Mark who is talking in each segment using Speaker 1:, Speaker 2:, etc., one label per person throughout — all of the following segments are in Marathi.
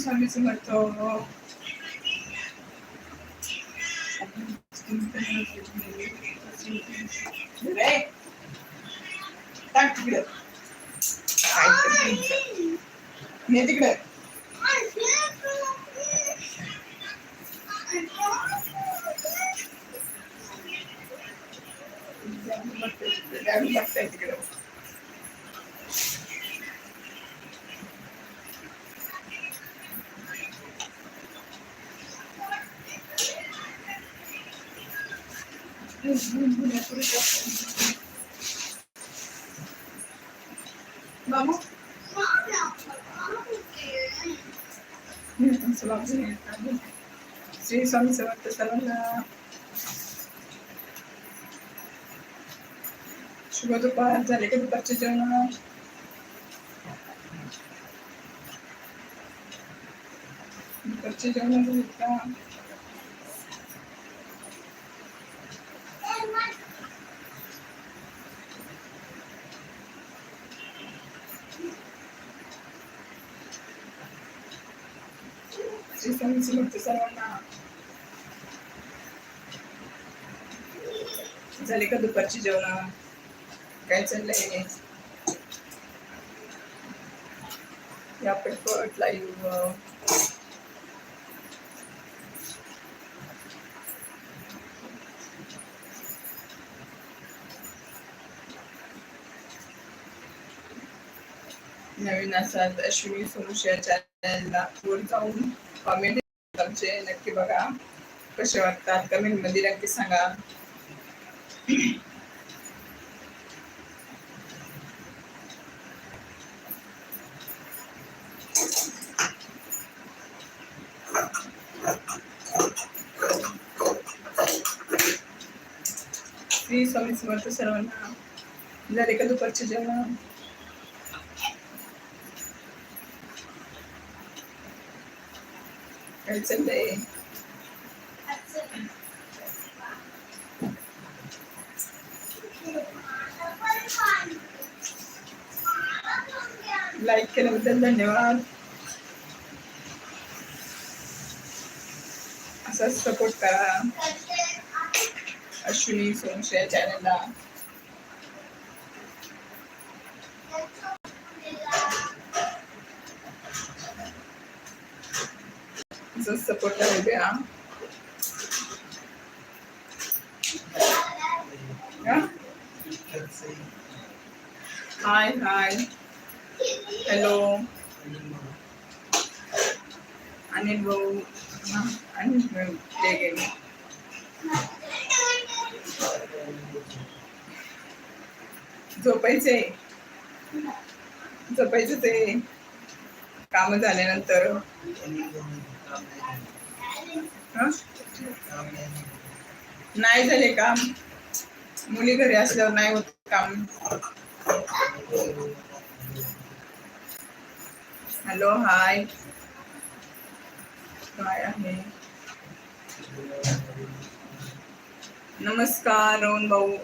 Speaker 1: श्री स्वामी समर्थ रे, टाक तिकडं. काय करते? ये तिकडं. डॅडी बघताय तिकडं. Vamos. श्री स्वामी समर्थ सर्वांना शुभ दुपार झाले का दुपारचे जेवण दुपारचे जेवण झाले का श्री स्वामी समर्थ सर्वांना झाले का दुपारची जेवण? काय चाललंय या पटपट लाईव्ह नवीन असाल तर अश्विनी सोनुष्या चॅनलला वर जाऊन कॉमेंट आमचे. नक्की बघा. कसे वाटतात? कमेंटमध्ये नक्की सांगा. श्री स्वामी समर्थ सर्वांना झाले का दुपारचे जेवण काय चाललंय लाईक केल्याबद्दल धन्यवाद असाच सपोर्ट करा अश्विनी सोनशे या चॅनलला असाच सपोर्ट राहू द्या हाय हाय हॅलो अनिल भाऊ हा, अनिल भाऊ प्ले झोपायचंय झोपायचं ते काम झाल्यानंतर. नाही झाले काम. मुली घरी असल्यावर नाही होत काम. Hello hi. काय आहे? नमस्कार रोहन भाऊ.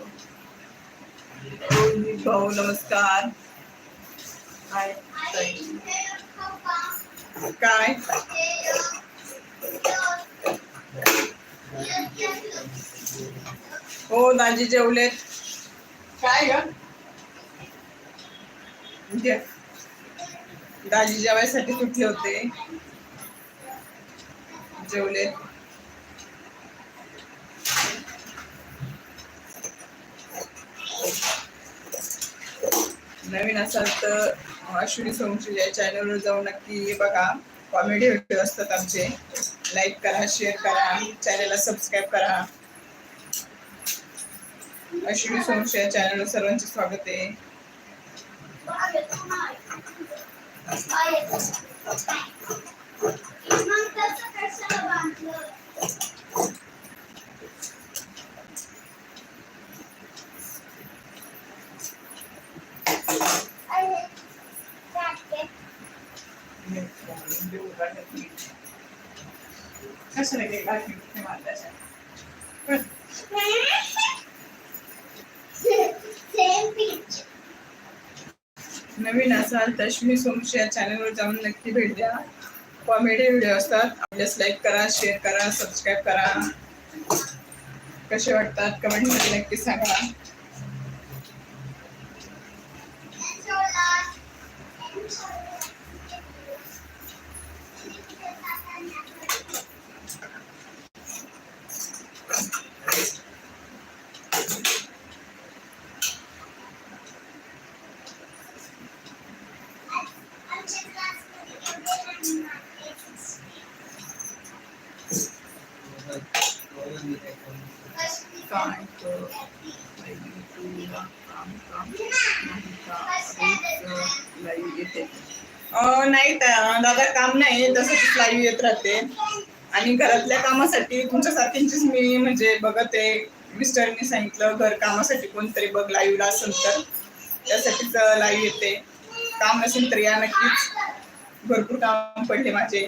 Speaker 1: भाऊ नमस्कार. काय? हो दाजी जेवलेत काय ग? जे- दाजी जेवायसाठी सुटले होते. जेवलेत नवीन असाल तर अश्विनी सोमची या चॅनलवर जाऊन नक्की बघा. कॉमेडी व्हिडिओ असतात आमचे. लाईक करा शेअर करा चॅनलला सबस्क्राईब करा. अश्विनी सोमशी या चॅनलवर सर्वांचे स्वागत आहे. कशाला गेला ते मारल्याच्या नवीन असाल तर अश्विनी सोमशी या चॅनलवर जाऊन नक्की भेट द्या. कॉमेडी व्हिडिओ असतात. आपल्यास लाईक करा शेअर करा सबस्क्राईब करा. कसे वाटतात? कमेंटमध्ये नक्की सांगा काय तर तुला काम काम नाही का रोज लाईव्ह येते अं, नाही दा- दादा काम नाही तसंच लाईव्ह येत राहते. आणि घरातल्या कामासाठी तुमच्यासारख्यांचीच मी म्हणजे बघत. आहे मिस्टरनी सांगितलं घर कामासाठी कोणतरी बघ लाईव्हला असेल तर. त्यासाठीच लाईव्ह येते. काम नसेल तर या नक्कीच. भरपूर काम पडले माझे.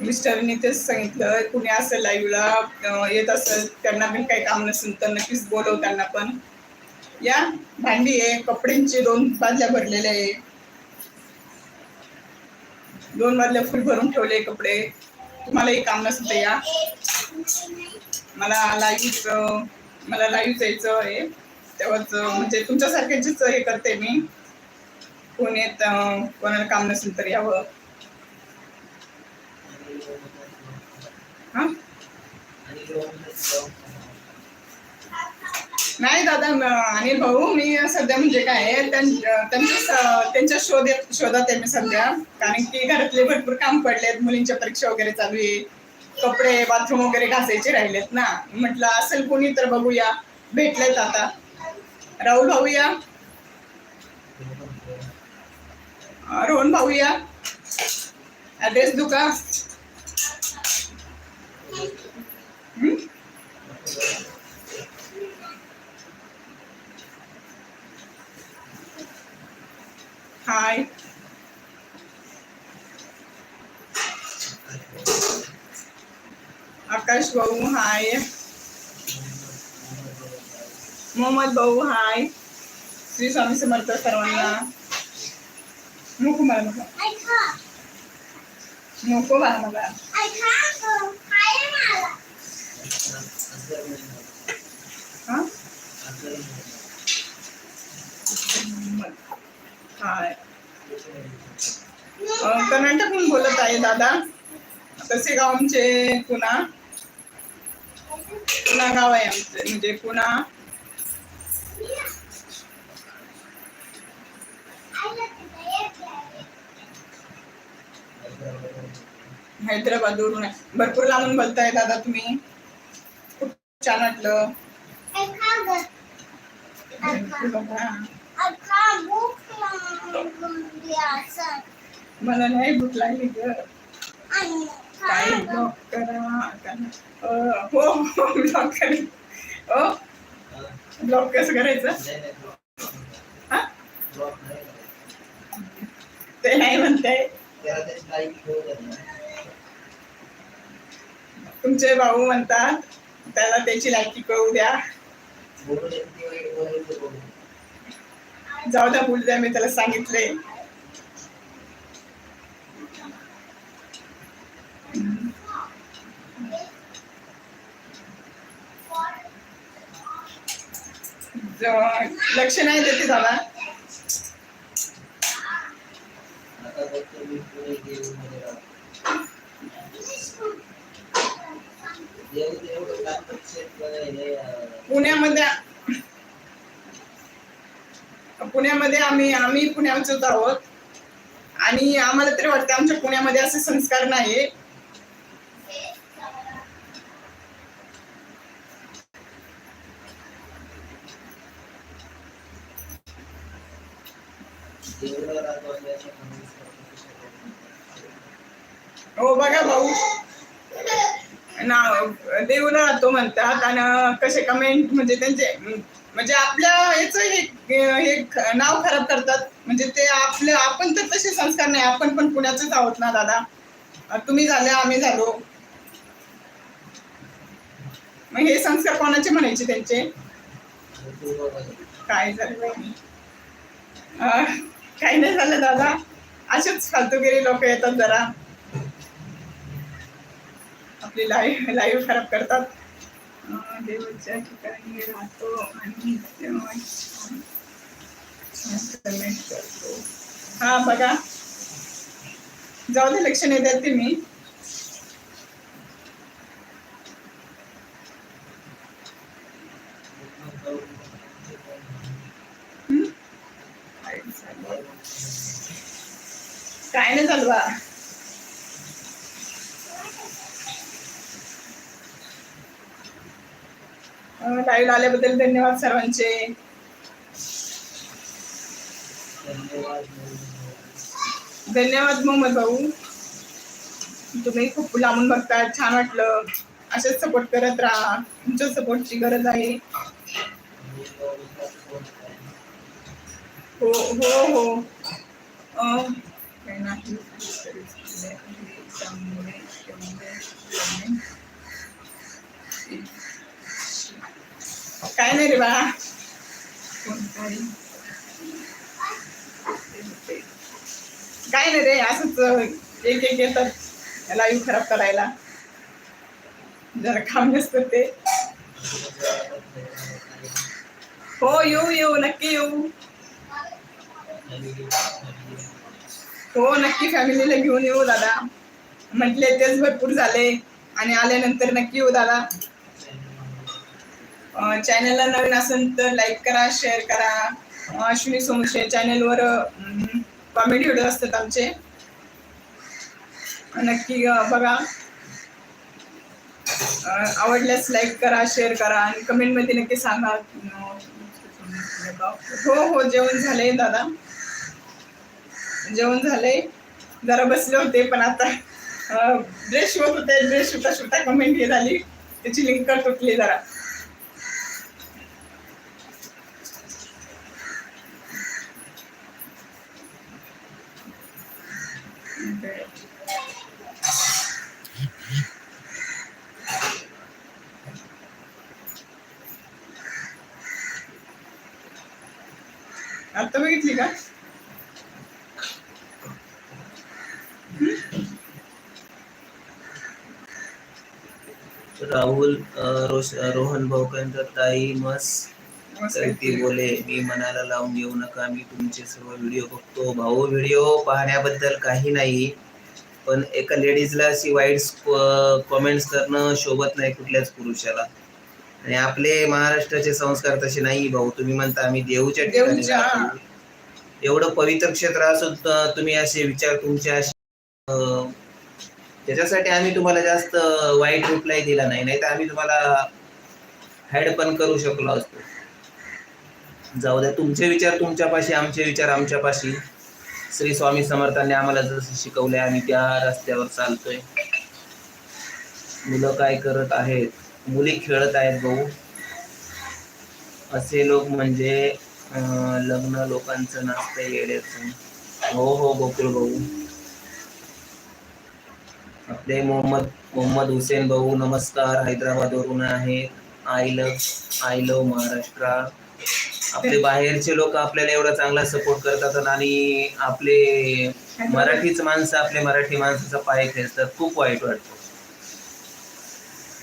Speaker 1: मिस्टरनी तेच सांगितलं कुणी असं लाईव्हला येत असेल त्यांना पण काही काम नसेल तर नक्कीच बोलव त्यांना पण. या भांडी आहे कपड्यांचे दोन बादल्या भरलेल्या आहे. दोन बादल्या फुल भरून ठेवले कपडे. तुम्हाला एक काम नसतं या. मला लाईव्ह मला लाईव्ह जायचं आहे. तेव्हाच म्हणजे तुमच्यासारख्याचीच हे करते मी. कोण येत कोणाला काम नसेल तर यावं. हां? नाही दादा अनिल भाऊ मी सध्या म्हणजे काय त्यांच्या स- त्यांच्या शोधात शोधात आहे मी सध्या. कारण की घरातले भरपूर काम पडलेत मुलींच्या परीक्षा वगैरे चालू आहे. कपडे बाथरूम वगैरे घासायचे राहिलेत ना. म्हटलं असेल कोणी तर बघूया. भेटलेत आता. राहुल भाऊ या. रोहन भाऊ या. ॲड्रेस दुका. हाय आकाश भाऊ हाय मोहम्मद भाऊ हाय श्री स्वामी समर्थ सर्वांना नको मला नको नको बा मला हा हाय कर्नाटकहून बोलत आहे दादा. कसे गाव आमचे पुणा पुणा गाव आहे आमचे म्हणजे पुणा हैदराबादवरून आहे. भरपूर लांबून बोलताय दादा तुम्ही. खूप छान वाटलं. मला नाही भूक लागली ग. काय ब्लॉक करा हो हो ब्लॉक करेल हो ब्लॉक कसं करायचं? हा? ते नाही म्हणताय तुमचे भाऊ म्हणतात त्याला त्याची लायकी कळू द्या. जाऊ द्या बोल द्या मी त्याला सांगितले ज- लक्ष नाही देते दादा. पुण्यामध्ये पुण्यामध्ये आम्ही आम्ही पुण्याचंच आहोत. आणि आम्हाला तरी वाटतं आमच्या पुण्यामध्ये असे संस्कार नाही हो बघा भाऊ. ना देऊला राहतो म्हणतात आणि कसे कमेंट म्हणजे त्यांचे म्हणजे आपल्या याच हे नाव खराब करतात. म्हणजे ते आपले आपण तर तसे संस्कार नाही आपण पण पुण्याचेच आहोत ना दादा? तुम्ही झाले आम्ही झालो. मग हे संस्कार कोणाचे म्हणायचे त्यांचे? काय झालं? काही नाही झालं दादा. असेच फालतूगिरी लोक येतात जरा. आपली लाईव्ह लाईव्ह खराब करतात. देवाच्या ठिकाणी राहतो आणि करतो. हा बघा. जाऊ दे लक्ष नाही देते मी हम्म? काय नाही चालू बा लाईव्ह आल्याबद्दल धन्यवाद सर्वांचे. धन्यवाद मोहम्मद भाऊ. तुम्ही खूप लांबून बघता छान वाटलं. असेच सपोर्ट करत राहा. तुमच्या सपोर्टची गरज आहे. हो हो हो. नाही त्यामुळे तेवढे comment काय नाही रे बाळा. काय काय नाही रे असंच एक एक येतात. लाईव्ह खराब करायला. जरा काम नसतं ते. हो येऊ येऊ नक्की येऊ. हो नक्की फॅमिलीला घेऊन येऊ दादा. म्हटले तेच भरपूर झाले. आणि आल्यानंतर नक्की येऊ दादा. चॅनलला नवीन असेल तर लाईक करा शेअर करा. अश्विनी सोमशे चॅनलवर कॉमेडी व्हिडिओ असतात आमचे. नक्की बघा. आवडल्यास लाईक करा शेअर करा आणि कमेंटमध्ये नक्की सांगा हो हो जेवण झालंय दादा. जेवण झालंय. जरा बसले होते पण आता ड्रेस शिवत होते ड्रेस शिवता शिवता कमेंट हे झाली त्याची लिंक तुटली जरा. आता बघितली का?
Speaker 2: राहुल अ, रोहन भाऊकांचा ताई मस ती बोले मी मनाला लावून घेऊ नका मी तुमचे सर्व व्हिडिओ बघतो. भाऊ व्हिडिओ पाहण्याबद्दल काही नाही पण एका लेडीजला अशी वाईट कॉमेंट्स करणं शोभत नाही कुठल्याच पुरुषाला. आणि आपले महाराष्ट्राचे संस्कार तसे नाही भाऊ. तुम्ही म्हणता आम्ही देऊच्या ठिकाणी. एवढं पवित्र क्षेत्र असून तुम्ही असे विचार तुमचे असे त्याच्यासाठी आम्ही तुम्हाला जास्त वाईट रिप्लाय दिला नाही. नाही तर आम्ही तुम्हाला हॅड पण करू शकलो असतो. जाऊ द्या तुमचे विचार तुमच्यापाशी आमचे विचार आमच्यापाशी. श्री स्वामी समर्थांनी आम्हाला जसं शिकवलंय आम्ही त्या रस्त्यावर चालतोय. मुलं काय करत आहेत? मुली खेळत आहेत भाऊ. असे लोक म्हणजे अं, लग्न लोकांचं नसतं येड्याचं हो हो गोकुळ भाऊ. आपले मोहम्मद मोहम्मद हुसेन भाऊ नमस्कार. हैदराबादवरून आहे. I love I love Maharashtra. आपले बाहेरचे लोक आपल्याला एवढा चांगला सपोर्ट करतात आणि आपले मराठीच माणसं आपले मराठी माणसाचा पाय खेचतात. खूप वाईट वाटतं.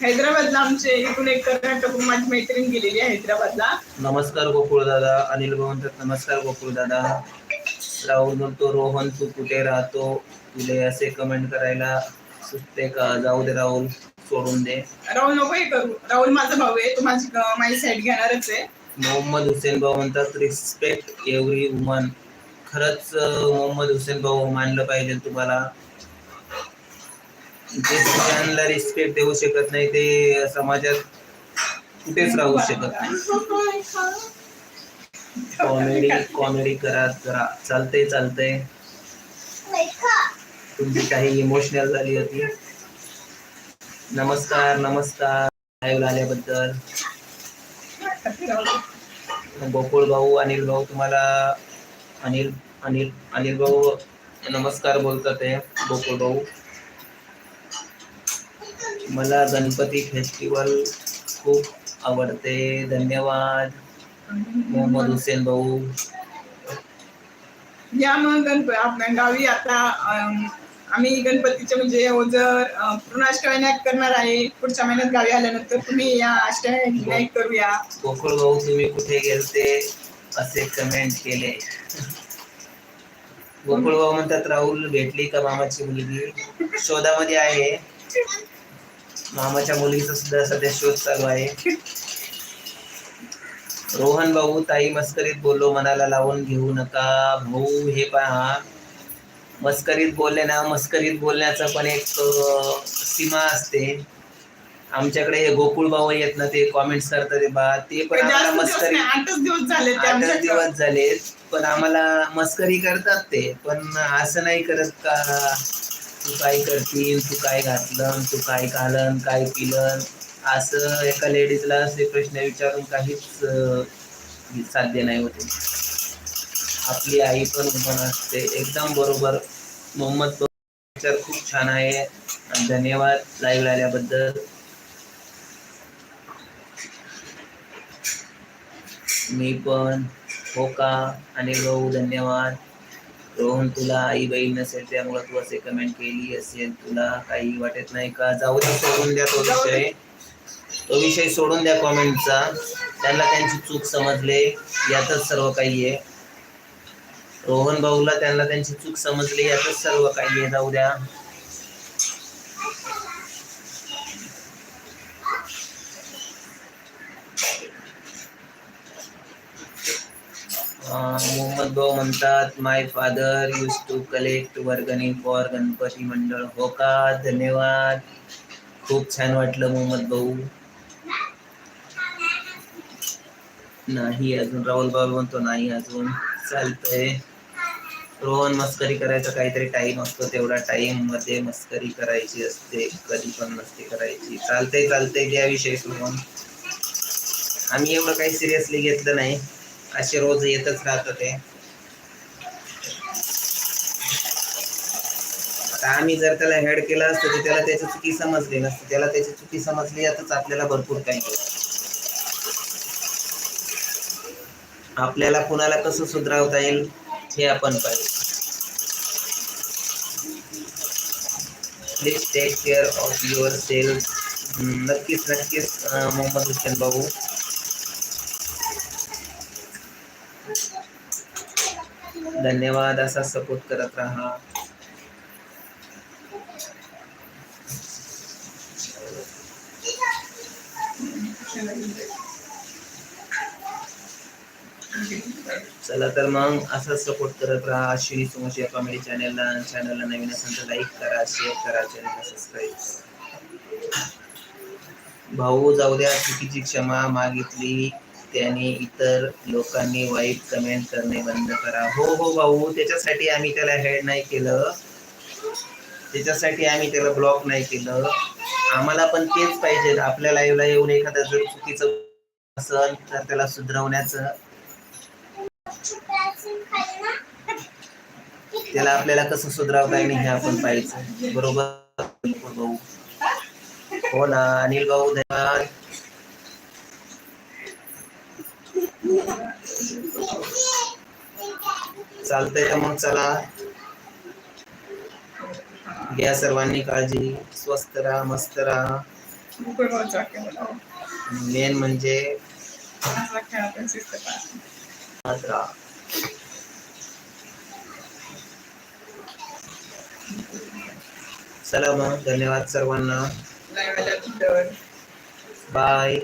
Speaker 1: हैदराबादला आमचे इथून एक कर्नाटक माझी मैत्रीण गेलेली आहे हैदराबादला.
Speaker 2: नमस्कार गोकुळ दादा अनिल म्हणतात नमस्कार गोकुळ दादा. राहुल म्हणतो रोहन तू कुठे राहतो? तुले असे कमेंट करायला सुचते का? जाऊ दे राहुल सोडून दे.
Speaker 1: राहुल नको हे करू. राहुल माझा भाऊ आहे तो माझी माझी साईड घेणारच आहे.
Speaker 2: मोहम्मद हुसेन भाऊ म्हणतात रिस्पेक्ट एव्हरी वुमन खरंच मोहम्मद हुसेन भाऊ मानलं पाहिजे तुम्हाला. जे स्त्रियांना रिस्पेक्ट देऊ शकत नाही ते समाजात कुठेच राहू शकत नाही. कॉमेडी कॉमेडी करा जरा चालतंय चालतंय. तुमची काही इमोशनल झाली होती? नमस्कार नमस्कार. लाईव्ह आल्याबद्दल. गोकुळ भाऊ अनिल भाऊ तुम्हाला अनिल अनिल अनिल भाऊ नमस्कार बोलतात आहे गोकुळ भाऊ. मला गणपती फेस्टिवल खूप आवडते. धन्यवाद. मोहम्मद हुसेन भाऊ.
Speaker 1: या मग गणपती आपल्या गावी आता आम्ही गणपतीचे म्हणजे ओझर अं, पूर्ण अष्टविनायक करणार आहे पुढच्या महिन्यात गावी आल्यानंतर तुम्ही या अष्टविनायक करूया.
Speaker 2: गोकुळ भाऊ तुम्ही कुठे गेलते? असे कमेंट केले. गोकुळ भाऊ म्हणतात राहुल भेटली का मामाची मुलगी? शोधामध्ये आहे. मामाच्या मुलीचा सुद्धा सध्या शोध चालू आहे. रोहन भाऊ ताई मस्करीत बोललो मनाला लावून घेऊ नका. भाऊ हे पहा मस्करीत बोलले ना मस्करीत बोलण्याचं पण एक सीमा असते. आमच्याकडे हे गोकुळ भाऊ येत ना ते कॉमेंट्स करतात बा ते पण आम्हाला मस्करी
Speaker 1: आठच दिवस झाले
Speaker 2: आठच. दिवस झाले पण आम्हाला मस्करी करतात ते. पण असं नाही करत का तू काय करतील तू काय घातलं तू काय घालन काय पिलन असं एका लेडीजला असे प्रश्न विचारून काहीच साध्य नाही होते. आपली आई पण पण असते. एकदम बरोबर. मोहम्मद भाऊ खूप छान आहे. धन्यवाद लाईव्ह आल्याबद्दल. मी पण हो का? आणि भाऊ धन्यवाद. रोहन तुला आई बहीण नसेल त्यामुळे तू असे कमेंट केली असेल. तुला काही वाटत नाही का? जाऊ दे सोडून द्या तो विषय. तो विषय सोडून द्या कॉमेंटचा त्यांना त्यांची चूक समजले. यातच सर्व काही आहे. रोहन भाऊला त्यांना त्यांची चूक समजली याच सर्व काही जाऊ द्या. मोहम्मद भाऊ म्हणतात my father use to collect vargani for Ganpati mandal. हो का? धन्यवाद. खूप छान वाटलं मोहम्मद भाऊ. नाही अजून. राहुल बाबा म्हणतो नाही अजून. चालतंय. रोहन मस्करी करायचा काहीतरी टाइम असतो तेवढा टाइममध्ये मस्करी करायची असते कधी पण मस्ती करायची. चालतंय चालतंय त्या विषयी रोहन आम्ही एवढं काही सिरियसली घेतलं नाही. असे रोज येतच राहत ते. आता आम्ही जर त्याला हेड केलं असतं तर त्याला त्याची चुकी समजली नसते. त्याला त्याची चुकी समजली यातच आपल्याला भरपूर काही आपल्याला कुणाला कसं सुधारवता येईल? हे आपण पाहिजे please take care of yourself नक्कीच नक्कीच अं, मोहम्मद हुसेन भाऊ धन्यवाद असा सपोर्ट करत राहा चला तर मग असंच सपोर्ट करत राहा. अश्विनी सोमश या कॉमेडी चॅनलला चॅनलला नवीन असेल तर लाईक करा शेअर करा चॅनलला सबस्क्राईब करा भाऊ जाऊ द्या चुकीची क्षमा मागितली. त्याने इतर लोकांनी वाईट कमेंट करणे बंद करा. हो हो भाऊ त्याच्यासाठी आम्ही त्याला हेड नाही केलं. त्याच्यासाठी आम्ही त्याला ब्लॉक नाही केलं. आम्हाला पण तेच पाहिजे. आपल्या लाईव्हला येऊन एखादं जर चुकीचं असेल तर त्याला सुधरवण्याचं. त्याला आपल्याला कसं सुधरावता येईल हे आपण पाहिजे बरोबर? भाऊ हो ना अनिल भाऊ धन्यवाद. चालतंय तर मग? चला. घ्या सर्वांनी काळजी. स्वस्त राहा मस्त राहा. मेन म्हणजे
Speaker 1: असा खेळा पण शिस्त पाळा.
Speaker 2: मस्त राहा चला मग धन्यवाद सर्वांना. बाय